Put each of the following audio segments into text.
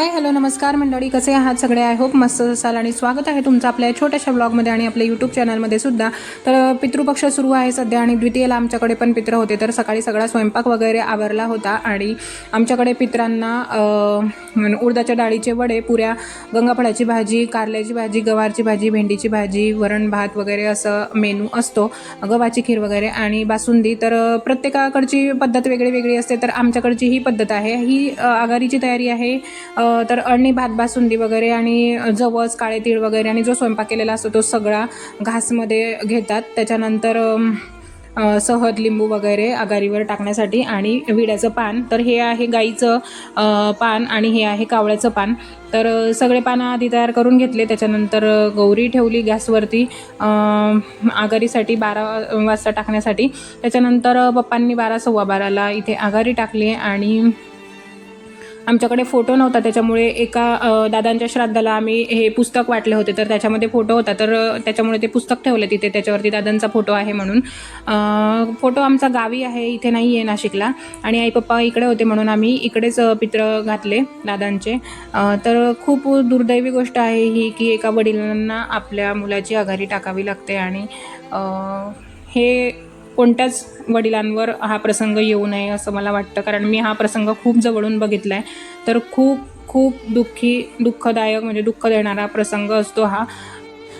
Hi hello नमस्कार मंडळी कसे आहात सगळे? आय होप मस्त असाल आणि स्वागत आहे तुमचं आपल्या छोट्याशा ब्लॉगमध्ये आणि आपल्या यूट्यूब चॅनलमध्ये सुद्धा. तर पितृपक्ष सुरू आहे सध्या आणि द्वितीयला आमच्याकडे पण पित्र होते. तर सकाळी सगळा स्वयंपाक वगैरे आवरला होता आणि आमच्याकडे पित्रांना उडदाच्या डाळीचे वडे पुऱ्या गंगाफळाची भाजी कारल्याची भाजी गवारची भाजी भेंडीची भाजी वरण भात वगैरे असं मेनू असतो. गव्हाची खीर वगैरे आणि बासुंदी. तर प्रत्येकाकडची पद्धत वेगळी वेगळी असते. तर आमच्याकडची ही पद्धत आहे. ही आघाडीची तयारी आहे. तर अळणी भात बासुंदी वगैरे आणि जवस काळे तीळ वगैरे आणि जो स्वयंपाक केलेला असतो तो सगळा घासमध्ये घेतात. त्याच्यानंतर सहद लिंबू वगैरे आघारीवर टाकण्यासाठी आणि विड्याचं पान. तर हे आहे गाईचं पान आणि हे आहे कावळ्याचं पान. तर सगळे पानं आधी तयार करून घेतले. त्याच्यानंतर गौरी ठेवली गॅसवरती आघारीसाठी बारा वाजता टाकण्यासाठी. त्याच्यानंतर पप्पांनी बारा सव्वा बाराला इथे आघारी टाकली आणि आमच्याकडे फोटो नव्हता त्याच्यामुळे एका दादांच्या श्राद्धाला आम्ही हे पुस्तक वाटले होते. तर त्याच्यामध्ये फोटो होता. तर त्याच्यामुळे ते पुस्तक ठेवलं तिथे. त्याच्यावरती दादांचा फोटो आहे म्हणून. फोटो आमचा गावी आहे. इथे नाही आहे नाशिकला. आणि आई पप्पा इकडे होते म्हणून आम्ही इकडेच पित्र घातले दादांचे. तर खूप दुर्दैवी गोष्ट आहे ही की एका वडिलांना आपल्या मुलाची आघारी टाकावी लागते. आणि हे कोणत्याच वडिलांवर हा प्रसंग येऊ नये असं मला वाटतं. कारण मी हा प्रसंग खूप जवळून बघितला आहे तर खूप खूप दुःखी दुःखदायक म्हणजे दुःख देणारा प्रसंग असतो हा.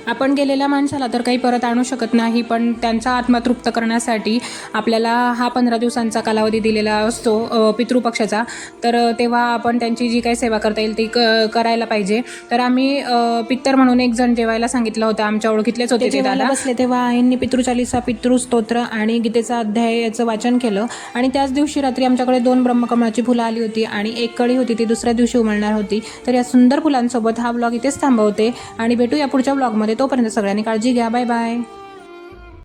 आपण गेलेल्या माणसाला तर काही परत आणू शकत नाही पण त्यांचा आत्मा तृप्त करण्यासाठी आपल्याला हा पंधरा दिवसांचा कालावधी दिलेला असतो पितृपक्षाचा. तर तेव्हा आपण त्यांची जी काही सेवा करता येईल ती क करायला पाहिजे. तर आम्ही पित्तर म्हणून एक जण जेवायला सांगितलं होतं आमच्या ओळखीतलेच होते ते दादा बसले तेव्हा आईंनी पितृचालिसा पितृस्तोत्र आणि गीतेचा अध्याय याचं वाचन केलं. आणि त्याच दिवशी रात्री आमच्याकडे दोन ब्रह्मकमळाची फुलं आली होती आणि एक कळी होती ती दुसऱ्या दिवशी उमलणार होती. तर या सुंदर फुलांसोबत हा ब्लॉग इथेच थांबवते. आणि भेटू या पुढच्या ब्लॉगमध्ये तोपर्यंत सगळ्यांनी काळजी घ्या. Bye bye.